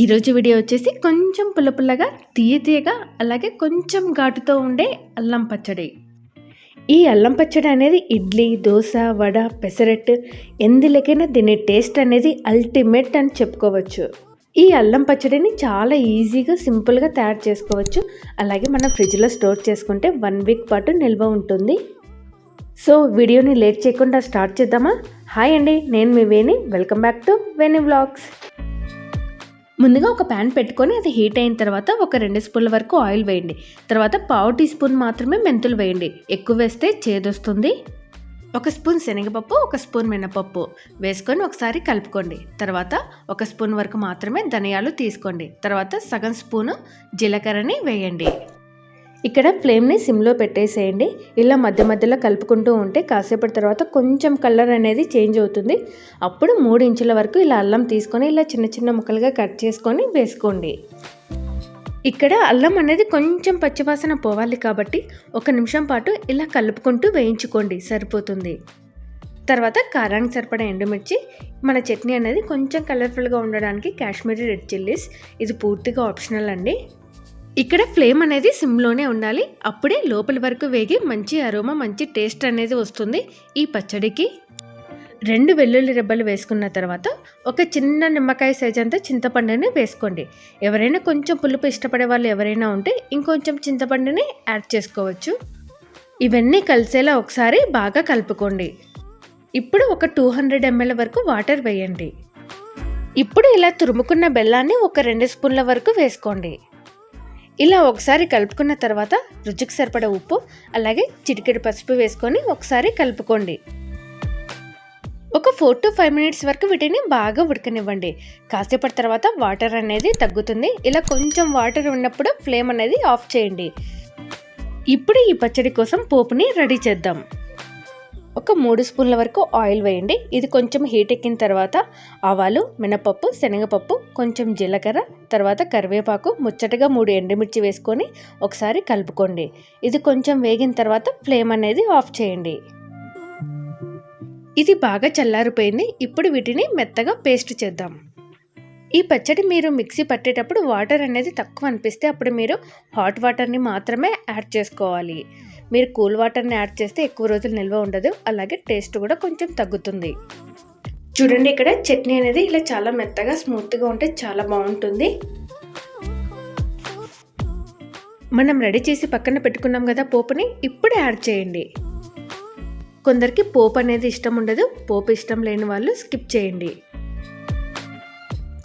ఈరోజు వీడియో వచ్చేసి కొంచెం పుల్ల పుల్లగా తీయ తీయగా అలాగే కొంచెం ఘాటుతో ఉండే అల్లం పచ్చడి. ఈ అల్లం పచ్చడి అనేది ఇడ్లీ దోశ వడ పెసరట్టు ఎందులోకైనా దీని టేస్ట్ అనేది అల్టిమేట్ అని చెప్పుకోవచ్చు. ఈ అల్లం పచ్చడిని చాలా ఈజీగా సింపుల్గా తయారు చేసుకోవచ్చు. అలాగే మనం ఫ్రిడ్జ్లో స్టోర్ చేసుకుంటే వన్ వీక్ పాటు నిల్వ ఉంటుంది. సో వీడియోని లేట్ చేయకుండా స్టార్ట్ చేద్దామా? హాయ్ అండి నేను మీ Veni. Welcome back to Veni vlogs. ముందుగా ఒక ప్యాన్ పెట్టుకొని అది హీట్ అయిన తర్వాత ఒక రెండు స్పూన్ల వరకు ఆయిల్ వేయండి. తర్వాత పావు టీ స్పూన్ మాత్రమే మెంతులు వేయండి. ఎక్కువ వేస్తే చేదొస్తుంది. ఒక స్పూన్ శనగపప్పు ఒక స్పూన్ మినపప్పు వేసుకొని ఒకసారి కలుపుకోండి. తర్వాత ఒక స్పూన్ వరకు మాత్రమే ధనియాలు తీసుకోండి. తర్వాత సగం స్పూను జీలకర్రని వేయండి. ఇక్కడ ఫ్లేమ్ని సిమ్లో పెట్టేసేయండి. ఇలా మధ్య మధ్యలో కలుపుకుంటూ ఉంటే కాసేపటి తర్వాత కొంచెం కలర్ అనేది చేంజ్ అవుతుంది. అప్పుడు మూడు ఇంచుల వరకు ఇలా అల్లం తీసుకొని ఇలా చిన్న చిన్న ముక్కలుగా కట్ చేసుకొని వేసుకోండి. ఇక్కడ అల్లం అనేది కొంచెం పచ్చివాసన పోవాలి కాబట్టి ఒక నిమిషం పాటు ఇలా కలుపుకుంటూ వేయించుకోండి. సరిపోతుంది. తర్వాత కారానికి సరిపడా ఎండుమిర్చి మన చట్నీ అనేది కొంచెం కలర్ఫుల్గా ఉండడానికి కాశ్మీరీ రెడ్ చిల్లీస్. ఇది పూర్తిగా ఆప్షనల్ అండి. ఇక్కడ ఫ్లేమ్ అనేది సిమ్లోనే ఉండాలి. అప్పుడే లోపలి వరకు వేగి మంచి అరోమా మంచి టేస్ట్ అనేది వస్తుంది ఈ పచ్చడికి. రెండు వెల్లుల్లి రెబ్బలు వేసుకున్న తర్వాత ఒక చిన్న నిమ్మకాయ సైజ్ అంతా చింతపండుని వేసుకోండి. ఎవరైనా కొంచెం పులుపు ఇష్టపడే వాళ్ళు ఎవరైనా ఉంటే ఇంకొంచెం చింతపండుని యాడ్ చేసుకోవచ్చు. ఇవన్నీ కలిసేలా ఒకసారి బాగా కలుపుకోండి. ఇప్పుడు ఒక టూ హండ్రెడ్ ఎంఎల్ వరకు వాటర్ వేయండి. ఇప్పుడు ఇలా తురుముకున్న బెల్లాన్ని ఒక రెండు స్పూన్ల వరకు వేసుకోండి. ఇలా ఒకసారి కలుపుకున్న తర్వాత రుచికి సరిపడ ఉప్పు అలాగే చిటికెడు పసుపు వేసుకొని ఒకసారి కలుపుకోండి. ఒక ఫోర్ టు ఫైవ్ మినిట్స్ వరకు వీటిని బాగా ఉడకనివ్వండి. కాసేపటి తర్వాత వాటర్ అనేది తగ్గుతుంది. ఇలా కొంచెం వాటర్ ఉన్నప్పుడు ఫ్లేమ్ అనేది ఆఫ్ చేయండి. ఇప్పుడు ఈ పచ్చడి కోసం పోపుని రెడీ చేద్దాం. ఒక మూడు స్పూన్ల వరకు ఆయిల్ వేయండి. ఇది కొంచెం హీట్ ఎక్కిన తర్వాత ఆవాలు మినపప్పు శనగపప్పు కొంచెం జీలకర్ర తర్వాత కరివేపాకు ముచ్చటగా మూడు ఎండుమిర్చి వేసుకొని ఒకసారి కలుపుకోండి. ఇది కొంచెం వేగిన తర్వాత ఫ్లేమ్ అనేది ఆఫ్ చేయండి. ఇది బాగా చల్లారిపోయింది. ఇప్పుడు వీటిని మెత్తగా పేస్ట్ చేద్దాం. ఈ పచ్చడి మీరు మిక్సీ పట్టేటప్పుడు వాటర్ అనేది తక్కువ అనిపిస్తే అప్పుడు మీరు హాట్ వాటర్ని మాత్రమే యాడ్ చేసుకోవాలి. మీరు కూల్ వాటర్ని యాడ్ చేస్తే ఎక్కువ రోజులు నిల్వ ఉండదు. అలాగే టేస్ట్ కూడా కొంచెం తగ్గుతుంది. చూడండి ఇక్కడ చట్నీ అనేది ఇలా చాలా మెత్తగా స్మూత్గా ఉంటే చాలా బాగుంటుంది. మనం రెడీ చేసి పక్కన పెట్టుకున్నాం కదా పోపుని ఇప్పుడు యాడ్ చేయండి. కొందరికి పోపు అనేది ఇష్టం ఉండదు. పోపు ఇష్టం లేని వాళ్ళు స్కిప్ చేయండి.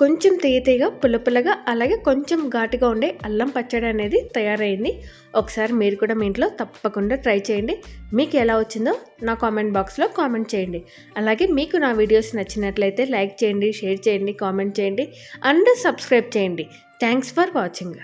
కొంచెం తీయ తీయగా పుల్ల పుల్లగా అలాగే కొంచెం ఘాటుగా ఉండే అల్లం పచ్చడి అనేది తయారైంది. ఒకసారి మీరు కూడా మీ ఇంట్లో తప్పకుండా ట్రై చేయండి. మీకు ఎలా వచ్చిందో నా కామెంట్ బాక్స్లో కామెంట్ చేయండి. అలాగే మీకు నా వీడియోస్ నచ్చినట్లయితే లైక్ చేయండి షేర్ చేయండి కామెంట్ చేయండి అండ్ సబ్స్క్రైబ్ చేయండి. Thanks for watching.